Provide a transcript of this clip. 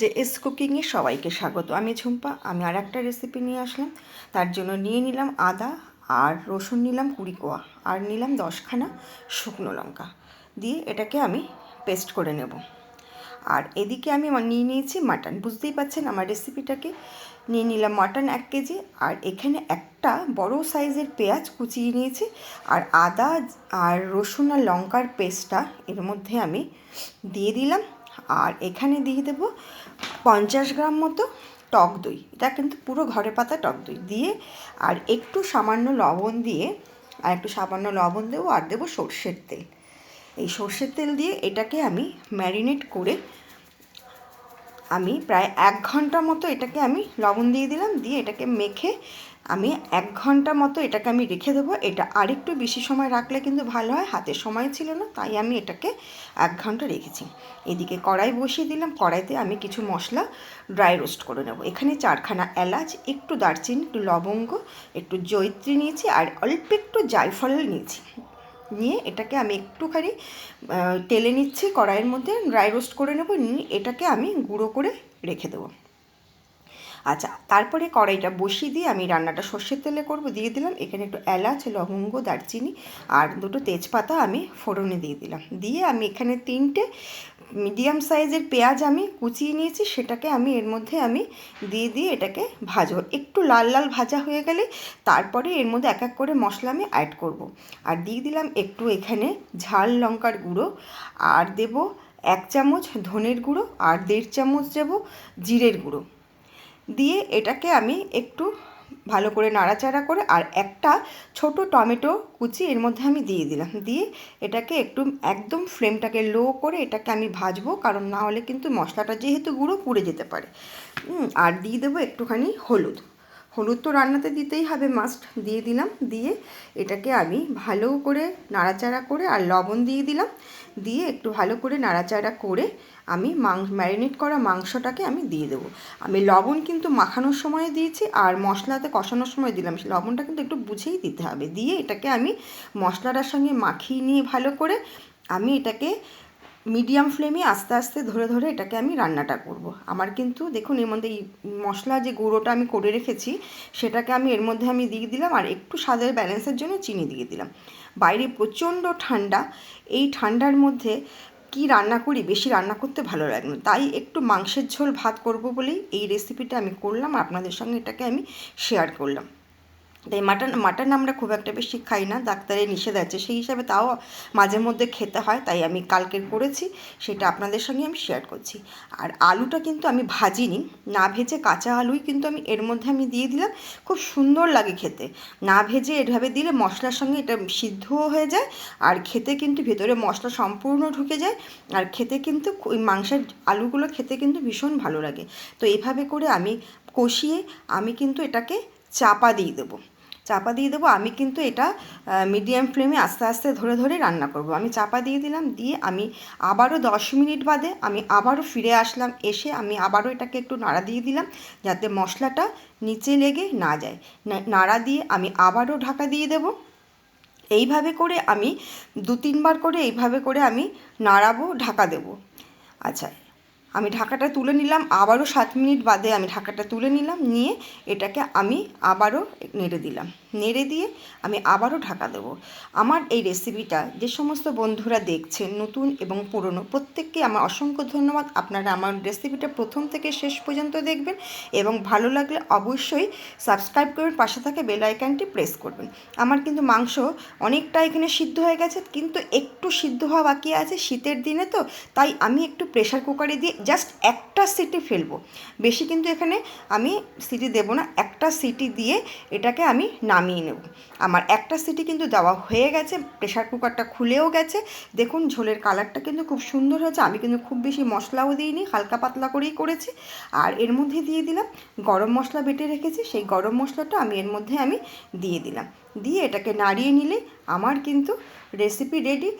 যে এস কুকিংয়ে সবাইকে স্বাগত। আমি ঝুম্পা, আমি আর একটা রেসিপি নিয়ে আসলাম। তার জন্য নিয়ে নিলাম আদা আর রসুন নিলাম কুড়ি কোয়া আর নিলাম দশখানা শুকনো লঙ্কা। দিয়ে এটাকে আমি পেস্ট করে নেব। আর এদিকে আমি নিয়ে নিয়েছি মাটন বুঝতেই পাচ্ছেন আমার রেসিপিটাকে নিয়ে নিলাম মাটন এক কেজি আর এখানে একটা বড় সাইজের পেঁয়াজ কুচিয়ে নিয়েছি। আর আদা আর রসুন আর লঙ্কার পেস্টটা এর মধ্যে আমি দিয়ে দিলাম। আর এখানে দিয়ে দেবো পঞ্চাশ গ্রাম মতো টক দই। এটা কিন্তু পুরো ঘরে পাতা টক দই দিয়ে আর একটু সামান্য লবণ দিয়ে আর একটু সামান্য লবণ দেবো আর দেবো সর্ষের তেল। এই সর্ষের তেল দিয়ে এটাকে আমি ম্যারিনেট করে আমি প্রায় এক ঘণ্টা মতো এটাকে আমি লবণ দিয়ে দিলাম, দিয়ে এটাকে মেখে আমি এক ঘণ্টা মতো এটাকে আমি রেখে দেবো। এটা আরেকটু বেশি সময় রাখলে কিন্তু ভালো হয়। হাতে সময় ছিল না, তাই আমি এটাকে এক ঘণ্টা রেখেছি। এদিকে কড়াই বসিয়ে দিলাম। কড়াইতে আমি কিছু মশলা ড্রাই রোস্ট করে নেব। এখানে চারখানা এলাচ, একটু দারচিনি, একটু লবঙ্গ, একটু জৈত্রী নিয়েছি আর অল্প একটু জায়ফল নিয়েছি। নিয়ে এটাকে আমি একটুখানি তেলে নিচ্ছি। কড়াইয়ের মধ্যে ড্রাই রোস্ট করে নেব। নিয়ে এটাকে আমি গুঁড়ো করে রেখে দেবো। আচ্ছা তারপরে কড়াইটা বসিয়ে দিয়ে আমি রান্নাটা সর্ষের তেলে করব, দিয়ে দিলাম। এখানে একটু এলাচ, লবঙ্গ, দারচিনি আর দুটো তেজপাতা আমি ফোড়নে দিয়ে দিলাম। দিয়ে আমি এখানে তিনটে মিডিয়াম সাইজের পেঁয়াজ আমি কুচিয়ে নিয়েছি, সেটাকে আমি এর মধ্যে আমি দিয়ে দিয়ে এটাকে ভাজবো। একটু লাল লাল ভাজা হয়ে গেলে তারপরে এর মধ্যে এক এক করে মশলা আমি অ্যাড করব। আর দিয়ে দিলাম একটু এখানে ঝাল লঙ্কার গুঁড়ো। আর দেব এক চামচ ধনের গুঁড়ো আর দেড় চামচ দেবো জিরের গুঁড়ো। দিয়ে এটাকে আমি একটু ভালো করে নাড়াচাড়া করে আর একটা ছোট টমেটো কুচি এর মধ্যে আমি দিয়ে দিলাম। দিয়ে এটাকে একটু একদম ফ্লেমটাকে লো করে এটাকে আমি ভাজবো, কারণ না হলে কিন্তু মশলাটা যেহেতু গুঁড়ো পুড়ে যেতে পারে। আর দিয়ে দেবো একটুখানি হলুদ। হলুদ তো রান্নাতে দিতেই হবে মাস্ট দিয়ে দিলাম, দিয়ে এটাকে আমি ভালো করে নাড়াচাড়া করে আর লবণ দিয়ে দিলাম, দিয়ে একটু ভালো করে নাড়াচাড়া করে আমি মাংস ম্যারিনেট করা মাংসটাকে আমি দিয়ে দেবো। আমি লবণ কিন্তু মাখানোর সময় দিয়েছি আর মশলাতে কষানোর সময় দিলাম লবণটা কিন্তু একটু বুঝেই দিতে হবে। দিয়ে এটাকে আমি মশলাটার সঙ্গে মাখিয়ে নিয়ে ভালো করে আমি এটাকে মিডিয়াম ফ্লেমে আস্তে আস্তে ধরে ধরে এটাকে আমি রান্নাটা করব। আমার কিন্তু দেখুন, এর মধ্যে মশলা যে গুঁড়োটা আমি করে রেখেছি, সেটাকে আমি এর মধ্যে আমি দিয়ে দিলাম আর একটু স্বাদের ব্যালেন্সের জন্য চিনি দিয়ে দিলাম। বাইরে প্রচণ্ড ঠান্ডা, এই ঠান্ডার মধ্যে কি রান্না করি, বেশি রান্না করতে ভালো লাগে না। তাই একটু মাংসের ঝোল ভাত করব বলেই এই রেসিপিটা আমি করলাম। আপনাদের সঙ্গে এটাকে আমি শেয়ার করলাম। তাই মাটন মাটন আমরা খুব একটা বেশি খাই না ডাক্তারে নিষেধ আছে, সেই হিসাবে তাও মাঝে মধ্যে খেতে হয়, তাই আমি কালকের করেছি, সেটা আপনাদের সঙ্গে আমি শেয়ার করছি। আর আলুটা কিন্তু আমি ভাজিনি, না ভেজে কাঁচা আলুই কিন্তু আমি এর মধ্যে আমি দিয়ে দিলাম, খুব সুন্দর লাগে খেতে। না ভেজে এভাবে দিলে মশলার সঙ্গে এটা সিদ্ধও হয়ে যায়, আর খেতে কিন্তু ভেতরে মশলা সম্পূর্ণ ঢুকে যায়, আর খেতে কিন্তু ওই মাংসের আলুগুলো খেতে কিন্তু ভীষণ ভালো লাগে। তো এভাবে করে আমি কষিয়ে, আমি কিন্তু এটাকে চাপা দিয়ে দেবো। চাপা দিয়ে দেবো। আমি কিন্তু এটা মিডিয়াম ফ্লেমে আস্তে আস্তে ধরে ধরে রান্না করব। আমি চাপা দিয়ে দিলাম, দিয়ে আমি আবারও দশ মিনিট বাদে আমি আবারও ফিরে আসলাম, এসে আমি আবারও এটাকে একটু নাড়া দিয়ে দিলাম, যাতে মশলাটা নিচে লেগে না যায়। নাড়া দিয়ে আমি আবারও ঢাকা দিয়ে দেবো। এইভাবে করে আমি দু তিনবার করে এইভাবে করে আমি নাড়াবো, ঢাকা দেবো। আচ্ছা আমি ঢাকাটা তুলে নিলাম, আবারও সাত মিনিট বাদে আমি ঢাকাটা তুলে নিলাম, নিয়ে এটাকে আমি আবারও নেড়ে দিলাম। নেড়ে দিয়ে আমি আবারও ঢাকা দেবো। আমার এই রেসিপিটা যে সমস্ত বন্ধুরা দেখছেন, নতুন এবং পুরনো, প্রত্যেককে আমার অসংখ্য ধন্যবাদ। আপনারা আমার রেসিপিটা প্রথম থেকে শেষ পর্যন্ত দেখবেন এবং ভালো লাগলে অবশ্যই সাবস্ক্রাইব করবেন পাশে থাকে বেল আইকনটি প্রেস করবেন আমার কিন্তু মাংস অনেকটা এখানে সিদ্ধ হয়ে গেছে, কিন্তু একটু সিদ্ধ হওয়া বাকি আছে শীতের দিনে তো, তাই আমি একটু প্রেশার কুকারে দিয়ে জাস্ট একটা সিটি ফেলব। বেশি কিন্তু এখানে আমি সিটি দেবো না, একটা সিটি দিয়ে এটাকে আমি নামিয়ে নেব। আমার একটা সিটি কিন্তু দেওয়া হয়ে গেছে প্রেশার কুকারটা খুলেও গেছে। দেখুন, ঝোলের কালারটা কিন্তু খুব সুন্দর হয়েছে। আমি কিন্তু খুব বেশি মশলাও দিইনি, হালকা পাতলা করেই করেছি। আর এর মধ্যে দিয়ে দিলাম, গরম মশলা বেটে রেখেছি। সেই গরম মশলাটা আমি এর মধ্যে আমি দিয়ে দিলাম। দিয়ে এটাকে নাড়িয়ে নিলে আমার কিন্তু রেসিপি রেডি